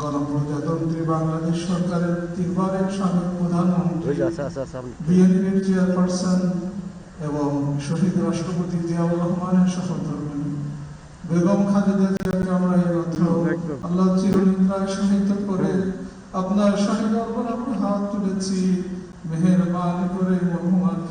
গণপ্রজাতন্ত্রী বাংলাদেশ সরকারের তিনবারের সাবেক প্রধানমন্ত্রী চেয়ারপারসন এবং শহীদ রাষ্ট্রপতি জিয়াউর রহমানের সহধর্মিনী বেগম খালেদা জিয়াকে আমরা এই অর্থ আল্লাহ চিরনিদ্রায় শহীদ করে আপনার শহীদ অর্পণ হাত তুলেছি। মেহেরবান করে মহম্মদ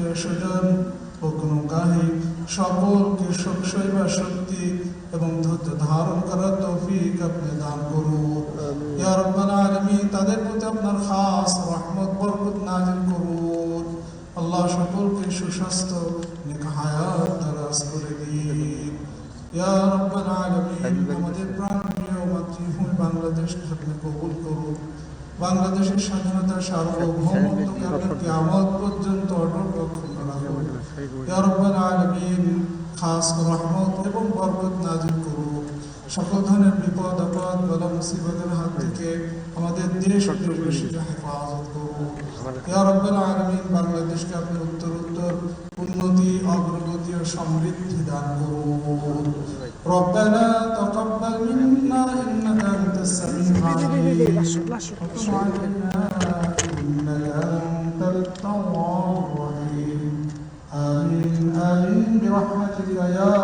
আত্মীয় স্বজন ও গুণগাহী সকলকে সবসইবা শক্তি এবং ধৈর্য ধারণ করার তৌফিক আপনি দান করুন। ইয়া রব্বাল আলামিন তাদের প্রতি আপনার খাস রহমত বরকত নাজিল করুন। আল্লাহ সকলকে সুস্বাস্থ্য নেক হায়াত দারাজ করে দিন। ইয়া রব্বাল আলামিন আমাদের প্রাণপ্রিয় মাতৃভূমি বাংলাদেশকে আপনি কবুল করুন। বাংলাদেশের স্বাধীনতা সার্বভৌমত্বকে আপনি কিয়ামত পর্যন্ত অটল রক্ষণ রাখুন ইয়া রব্বাল আলামিন খাস রহমত এবং বরকত নাজিল করুন সকল ধরনের বিপদ আপদ বলা মুসিবতের হাত থেকে আমাদের দেশ ও পরিবেশকে হেফাজত করুন ইয়া রব্বাল আলামিন বাংলাদেশকে আপনি উত্তর উত্তর উন্নতি অগ্রগতি ও সমৃদ্ধি দান করুন ربنا تقبل منا انك انت السميع. العليم وتب انك انت التواب الرحيم امين امين برحمتك يا